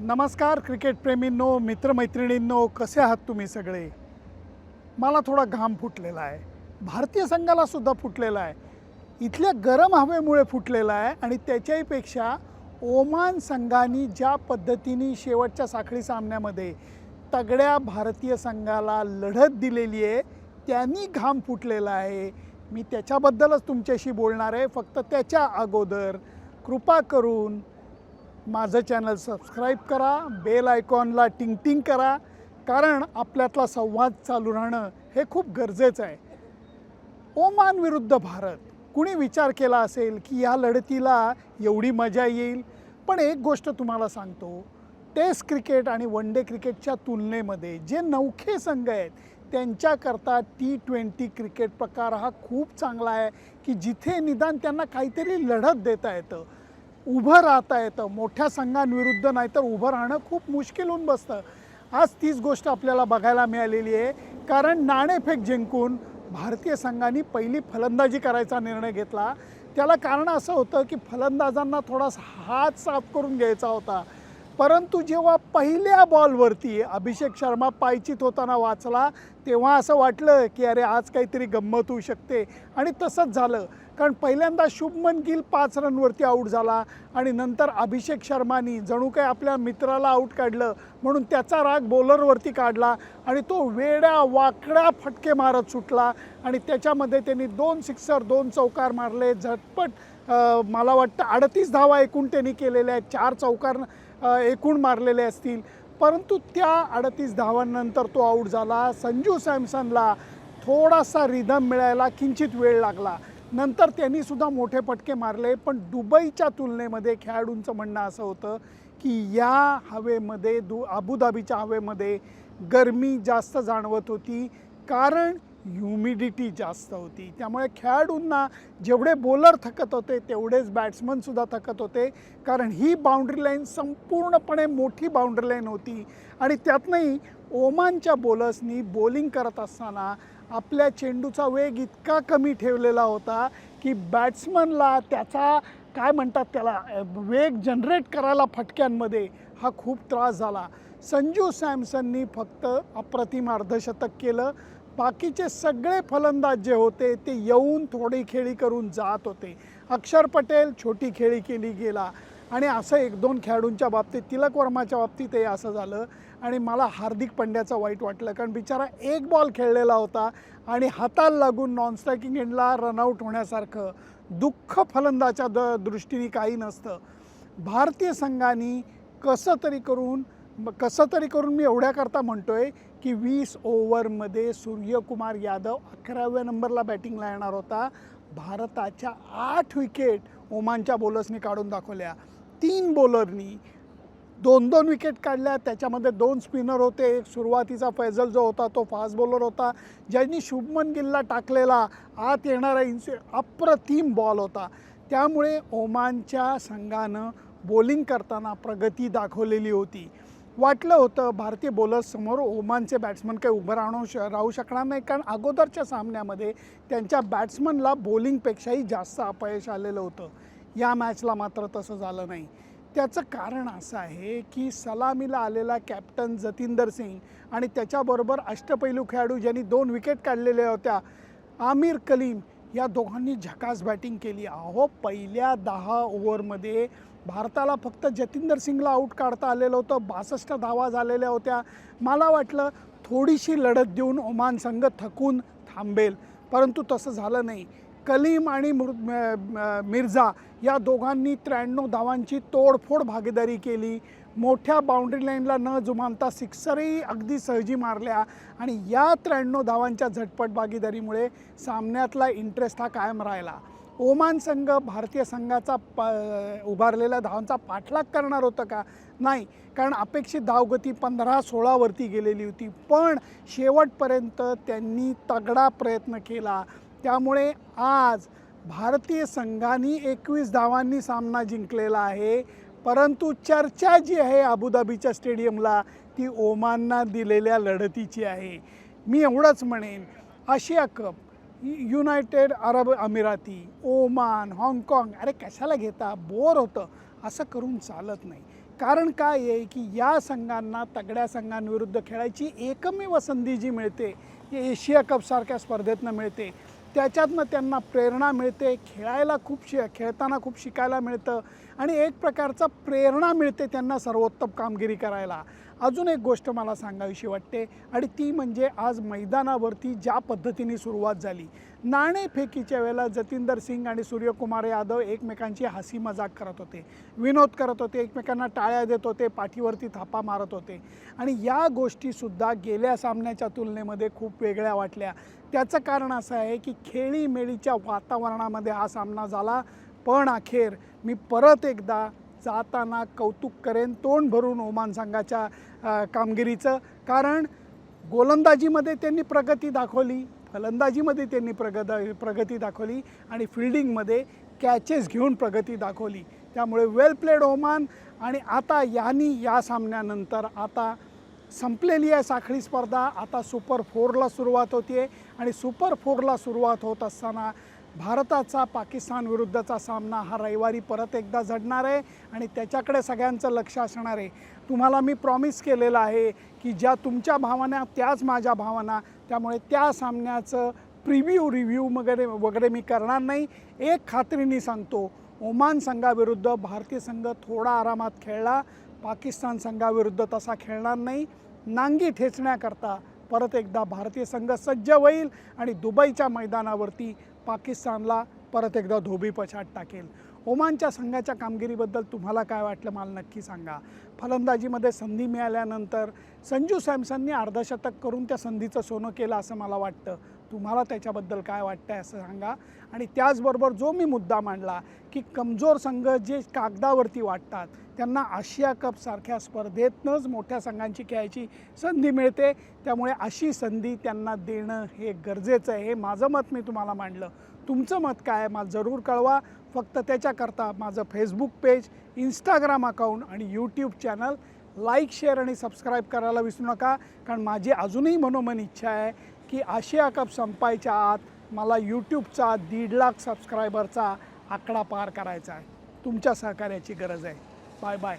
नमस्कार क्रिकेटप्रेमींनो मित्रमैत्रिणींनो कसे आहात तुम्ही सगळे? मला थोडा घाम फुटलेला आहे. भारतीय संघाला सुद्धा फुटलेला आहे. इथल्या गरम हवेमुळे फुटलेला आहे आणि त्याच्याहीपेक्षा ओमान संघाने ज्या पद्धतीने शेवटच्या साखळी सामन्यामध्ये तगड्या भारतीय संघाला लढत दिलेली आहे त्यांनी घाम फुटलेला आहे. मी त्याच्याबद्दलच तुमच्याशी बोलणार आहे. फक्त त्याच्या अगोदर कृपा करून माझं चॅनल सबस्क्राईब करा बेल आयकॉनला टिंग टिंग करा कारण आपल्यातला संवाद चालू राहणं हे खूप गरजेचं आहे. ओमान विरुद्ध भारत. कुणी विचार केला असेल की या लढतीला एवढी मजा येईल? पण एक गोष्ट तुम्हाला सांगतो टेस्ट क्रिकेट आणि वन डे क्रिकेटच्या तुलनेमध्ये जे नौखे संघ आहेत त्यांच्याकरता टी ट्वेंटी क्रिकेट प्रकार हा खूप चांगला आहे की जिथे निदान त्यांना काहीतरी लढत देता येतं. उभं राहता येतं. मोठ्या संघांविरुद्ध नाही तर उभं राहणं खूप मुश्किल होऊन बसतं. आज तीच गोष्ट आपल्याला बघायला मिळालेली आहे. कारण नाणेफेक जिंकून भारतीय संघाने पहिली फलंदाजी करायचा निर्णय घेतला. त्याला कारण असं होतं की फलंदाजांना थोडासा हात साफ करून घ्यायचा होता. परंतु जेव्हा पहिल्या बॉलवरती अभिषेक शर्मा पायचित होताना वाचला तेव्हा असं वाटलं की अरे आज काहीतरी गंमत होऊ शकते. आणि तसंच झालं. कारण पहिल्यांदा शुभमन गिल पाच रनवरती आऊट झाला आणि नंतर अभिषेक शर्मानी जणू काही आपल्या मित्राला आऊट काढलं म्हणून त्याचा राग बॉलरवरती काढला आणि तो वेड्या वाकड्या फटके मारत सुटला आणि त्याच्यामध्ये त्यांनी दोन सिक्सर दोन चौकार मारले. झटपट मला वाटतं अडतीस धावा एकूण त्यांनी केलेल्या आहेत. चार चौकार एकूण मारलेले असतील. परंतु त्या अडतीस धावांनंतर तो आऊट झाला. संजू सॅमसनला थोडासा रिदम मिळायला किंचित वेळ लागला. नंतर त्यांनीसुद्धा मोठे फटके मारले. पण दुबईच्या तुलनेमध्ये खेळाडूंचं म्हणणं असं होतं की या हवेमध्ये दु अबुधाबीच्या हवेमध्ये गरमी जास्त जाणवत होती. कारण ह्युमिडिटी जास्त होती. त्यामुळे खेळाडूंना जेवढे बॉलर थकत होते तेवढेच बॅट्समनसुद्धा थकत होते. कारण ही बाउंड्री लाईन संपूर्णपणे मोठी बाउंड्री लाईन होती. आणि त्यातनंही ओमानच्या बॉलर्सनी बॉलिंग करत असताना आपल्या चेंडूचा वेग इतका कमी ठेवलेला होता की बॅट्समनला त्याचा काय म्हणतात त्याला वेग जनरेट करायला फटक्यांमध्ये हा खूप त्रास झाला. संजू सॅमसननी फक्त अप्रतिम अर्धशतक केलं. बाकीचे सगळे फलंदाज जे होते ते येऊन थोडी खेळी करून जात होते. अक्षर पटेल छोटी खेळी केली गेला. आणि असं एक दोन खेळाडूंच्या बाबतीत तिलक वर्माच्या बाबतीतही असं झालं. आणि मला हार्दिक पंड्याचं वाईट वाटलं कारण बिचारा एक बॉल खेळलेला होता आणि हाताला लागून नॉन स्ट्रायकिंग एंडला रनआउट होण्यासारखं दुःख फलंदाच्या द दृष्टीने काही नसतं. भारतीय संघाने कसं तरी करून कसं तरी करून मी एवढ्याकरता आहे की वीस ओव्हरमध्ये सूर्यकुमार यादव अकराव्या नंबरला बॅटिंगला येणार होता. भारताच्या आठ विकेट ओमानच्या बॉलर्सनी काढून दाखवल्या. तीन बॉलरनी दोन दोन विकेट काढल्या. त्याच्यामध्ये दोन स्पिनर होते. एक सुरुवातीचा फैजल जो होता तो फास्ट बॉलर होता. ज्यांनी शुभमन गिलला टाकलेला आत येणारा इन्सु अप्रतिम बॉल होता. त्यामुळे ओमानच्या संघानं बॉलिंग करताना प्रगती दाखवलेली होती. वाटलं होतं भारतीय बॉलर्ससमोर ओमानचे बॅट्समन काही उभं राहणं श राहू शकणार नाही. कारण अगोदरच्या सामन्यामध्ये त्यांच्या बॅट्समनला बॉलिंगपेक्षाही जास्त अपयश आलेलं होतं. या मॅचला मात्र तसं झालं नाही. त्याचं कारण असं आहे की सलामीला आलेला कॅप्टन जतिंदर सिंग आणि त्याच्याबरोबर अष्टपैलू खेळाडू ज्यांनी दोन विकेट काढलेल्या होत्या आमिर कलीम या दोघांनी झकास बॅटिंग केली. अहो पहिल्या दहा ओव्हरमध्ये भारताला फक्त जतिंदर सिंगला आऊट काढता आलेलं होतं. बासष्ट धावा झालेल्या होत्या. मला वाटलं थोडीशी लढत देऊन ओमान संघ थकून थांबेल. परंतु तसं झालं नाही. कलीम आणि मृ मिर्झा या दोघांनी त्र्याण्णव धावांची तोडफोड भागीदारी केली. मोठ्या बाउंड्री लाईनला न जुमानता सिक्सरही अगदी सहजी मारल्या आणि या त्र्याण्णव धावांच्या झटपट भागीदारीमुळे सामन्यातला इंटरेस्ट हा कायम राहिला. ओमान संघ भारतीय संघाचा प उभारलेल्या धावांचा पाठलाग करणार होतं का? नाही कारण अपेक्षित धावगती पंधरा सोळावरती गेलेली होती. पण शेवटपर्यंत त्यांनी तगडा प्रयत्न केला. त्यामुळे आज भारतीय संघाने एकवीस धावांनी सामना जिंकलेला आहे. परंतु चर्चा जी आहे अबुधाबीच्या स्टेडियमला ती ओमानना दिलेल्या लढतीची आहे. मी एवढंच म्हणेन आशिया कप युनायटेड अरब अमिराती ओमान हाँगकाँग अरे कशाला घेता? बोर होतं. असं करून चालत नाही. कारण काय आहे की या संघांना तगड्या संघांविरुद्ध खेळायची एकमेव संधी जी मिळते ती एशिया कपसारख्या स्पर्धेतनं मिळते. त्याच्यातनं त्यांना प्रेरणा मिळते. खेळायला खूप शि खेळताना खूप शिकायला मिळतं. आणि एक प्रकारचा प्रेरणा मिळते त्यांना सर्वोत्तम कामगिरी करायला. अजून एक गोष्ट मला सांगावीशी वाटते आणि ती म्हणजे आज मैदानावरती ज्या पद्धतीने सुरुवात झाली. नाणेफेकीच्या वेळेला जतिंदर सिंग आणि सूर्यकुमार यादव एकमेकांची हसी मजाक करत होते. विनोद करत होते एकमेकांना टाळ्या देत होते पाठीवरती थापा मारत होते. आणि या गोष्टीसुद्धा गेल्या सामन्याच्या तुलनेमध्ये खूप वेगळ्या वाटल्या. त्याचं कारण असं आहे की खेळीमेळीच्या वातावरणामध्ये हा सामना झाला. पण अखेर मी परत एकदा जाताना कौतुक करेन तोंड भरून ओमान संघाच्या कामगिरीचं. कारण गोलंदाजीमध्ये त्यांनी प्रगती दाखवली फलंदाजीमध्ये त्यांनी प्रगत प्रगती दाखवली आणि फिल्डिंगमध्ये कॅचेस घेऊन प्रगती दाखवली. त्यामुळे वेल प्लेड ओमान आणि आता यांनी या सामन्यानंतर आता संपलेली आहे साखळी स्पर्धा. आता सुपर फोरला सुरुवात होती आहे आणि सुपर फोरला सुरुवात होत असताना भारताचा पाकिस्तान विरुद्धचा सामना हा रविवारी परत एकदा झडणार आहे आणि त्याच्याकडे सगळ्यांचं लक्ष असणार आहे. तुम्हाला मी प्रॉमिस केलेलं आहे की ज्या तुमच्या भावना त्याच माझ्या भावना त्यामुळे त्या सामन्याचं प्रिव्ह्यू रिव्ह्यू वगैरे वगैरे मी करणार नाही. एक खात्रीने सांगतो ओमान संघाविरुद्ध भारतीय संघ थोडा आरामात खेळला. पाकिस्तान संघाविरुद्ध तसा खेळणार नाही. नांगी ठेचण्याकरता परत एकदा भारतीय संघ सज्ज होईल आणि दुबईच्या मैदानावरती पाकिस्तानला परत एकदा धोबी पछाड टाकेल. ओमानच्या संघाच्या कामगिरीबद्दल तुम्हाला काय वाटलं मला नक्की सांगा. फलंदाजीमध्ये संधी मिळाल्यानंतर संजू सॅमसनने अर्धशतक करून त्या संधीचं सोनं केलं असं मला वाटतं. तुम्हाला त्याच्याबद्दल काय वाटतं आहे असं सांगा. आणि त्याचबरोबर जो मी मुद्दा मांडला की कमजोर संघ जे कागदावरती वाटतात त्यांना आशिया कपसारख्या स्पर्धेतनंच मोठ्या संघांची खेळायची संधी मिळते. त्यामुळे अशी संधी त्यांना देणं हे गरजेचं आहे. हे माझं मत मी तुम्हाला मांडलं. तुमचं मत काय आहे मला जरूर कळवा. फक्त त्याच्याकरता माझं फेसबुक पेज इंस्टाग्राम अकाउंट आणि यूट्यूब चॅनल लाईक शेअर आणि सबस्क्राईब करायला विसरू नका. कारण माझी अजूनही मनोमन इच्छा आहे की आशिया कप संपायच्या आत मला यूट्यूबचा दीड लाख सबस्क्रायबरचा आकडा पार करायचा आहे. तुमच्या सहकार्याची गरज आहे. Bye bye